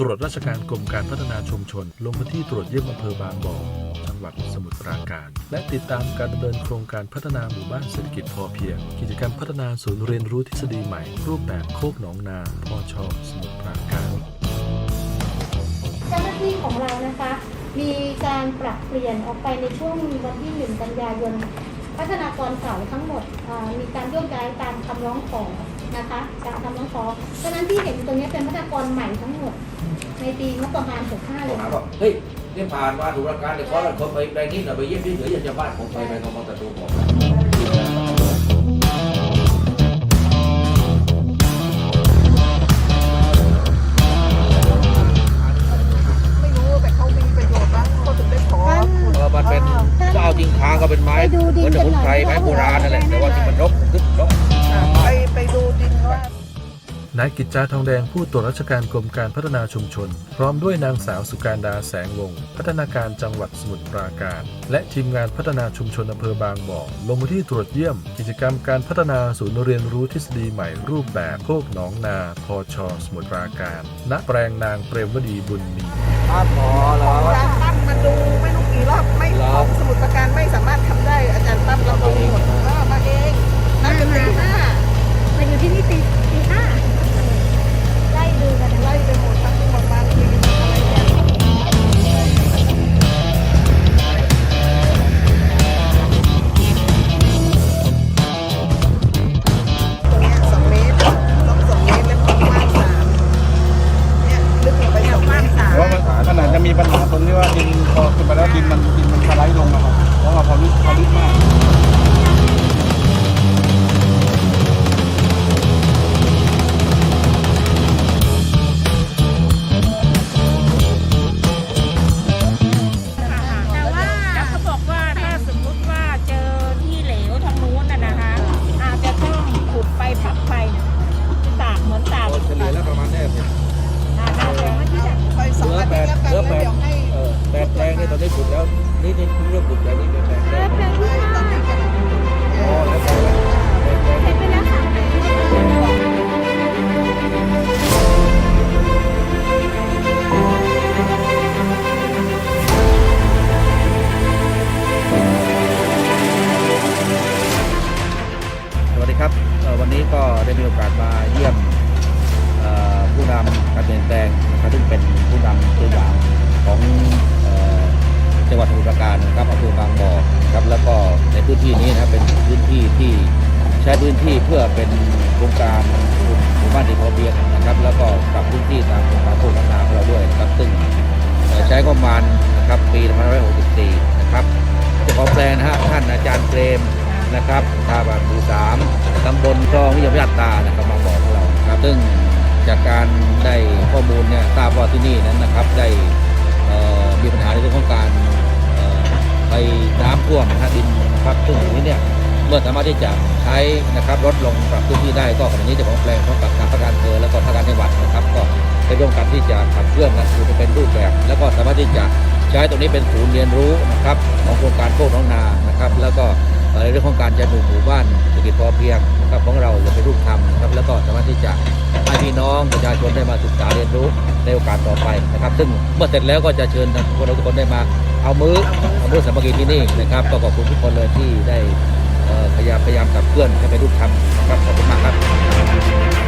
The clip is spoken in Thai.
ตรวจราชการกรมการพัฒนาชุมชน ลงพื้นที่ตรวจเยี่ยมอำเภอบางบ่อจังหวัดสมุทรปราการ และติดตามการดำเนินโครงการพัฒนาหมู่บ้านเศรษฐกิจพอเพียง กิจกรรมพัฒนาศูนย์เรียนรู้ทฤษฎีใหม่ รูปแบบโคกหนองนาพอชอสมุทรปราการเจ้าหน้าที่ของเรานะคะ มีการปรับเปลี่ยนออกไปในช่วงวันที่ 1 กันยายนพัฒนากรเก่าทั้งหมดมีการโยกย้ายตามคำร้องของ นะคะตามคำร้องขอฉะนั้นที่เห็นตรงนี้เป็นพัฒนากรใหม่ทั้งหมด ในปีงบประมาณ65เลเขายถามว่าเฮ้ยนี่ผ่านมาถูกราการเดี๋ยวขอเราคนไปไปนี่หน่อยไปเยี่ยมที่เหลืออยากจะบ้านผมไปไปเขามาตะตูบอกไม่รู้แต่เขามีประโยชน์บ้างเขาถึงได้ขอ เออมันเป็นเจ้าจริงค้างก็เป็นไม้ไปดูดิเหมือนนกัสนมุนหน่อยไพรไม้โบราณนั่นแหละแต่ว่าที่มันรกขึ้นรก นายกิจจาทองแดงผู้ตรวจราชการกรมการพัฒนาชุมชน พร้อมด้วยนางสาวสุการดาแสงวงศ์พัฒนาการจังหวัดสมุทรปราการ และทีมงานพัฒนาชุมชนอำเภอบางบ่อลงพื้นที่ตรวจเยี่ยม กิจกรรมการพัฒนาศูนย์เรียนรู้ทฤษฎีใหม่รูปแบบโคกหนองนาพอชอสมุทรปราการ ณแปลงนางเปรมวดีบุญมีถ้าพอเหรออาจารย์ตั้มมาดูไม่รู้กี่รอบไม่เหรอของสมุดประการไม่สามารถทำได้อาจารย์ตั้มเราดูหมดเออมาเองนั่นเป็นตีห้ามา งนี่ตอนนี้ขุดแล้วนี่นี่เรื่องขุดแต่นี่เป็นแปลงแปลงไม่ตอนนี้กันอ๋อแล้วแปแปลงแปลงเห็นไปแล้วค่ะสวัสดีครับวันนี้ก็ได้มีโอกาสมาเยี่ยมผู้นำการเปลี่ยนแปลงนะครับซึ่งเป็นผู้นำตัวอย่าง เพื่อเป็นโครงการหมู่บ้านเด็กพอเพียงนะครับ แล้วก็ปรับพื้นที่ตามโครงการโครงการนาของเราด้วยนะครับ ซึ่งใช้ประมาณนะครับปี2564 นะครับเจ้าของแปลงนะฮะท่านอาจารย์เกรมนะครับทาบาบูสามตำบลคลองวิทยาพิยาตานะครับมาบอกของเราครับซึ่งจากการได้ข้อมูลเนี่ยทราบว่าที่นี่นั้นนะครับได้มีปัญหาในเรื่องของการไปน้ำท่วมนะฮะดินนะครับซึ่งตรงนี้เนี่ย เมื่อสามารถที่จะใช้นะครับลดลงปรับพื้นที่ได้ก็ขณะนี้เจ้าของแปลงพร้อมกับทางประการอำเภอแล้วก็ทางการจังหวัดนะครับ ก็ได้ร่วมกันที่จะขับเคลื่อนกันสู่เป็นรูปแบบ แล้วก็สามารถที่จะใช้ตรงนี้เป็นศูนย์เรียนรู้นะครับของโครงการโคกน้องนานะครับ แล้วก็อ่อในเรื่องของการจะหนุนหมู่บ้านเศรษฐกิจพอเพียงนะครับของเราจะเป็นรูปธรรมนะครับแล้วก็สามารถที่จะให้พี่น้องประชาชนได้มาศึกษาเรียนรู้ในโอกาสต่อไปนะครับ ซึ่งเมื่อเสร็จแล้วก็จะเชิญพวกเราทุกคนได้มาเอามือเอามือสามัคคีที่นี่นะครับก็ขอบคุณทุกคนเลยที่ได้ ยายามพยายามกับเพื่อนให้ไปรูปทำนะครับขอบคุณมากครับ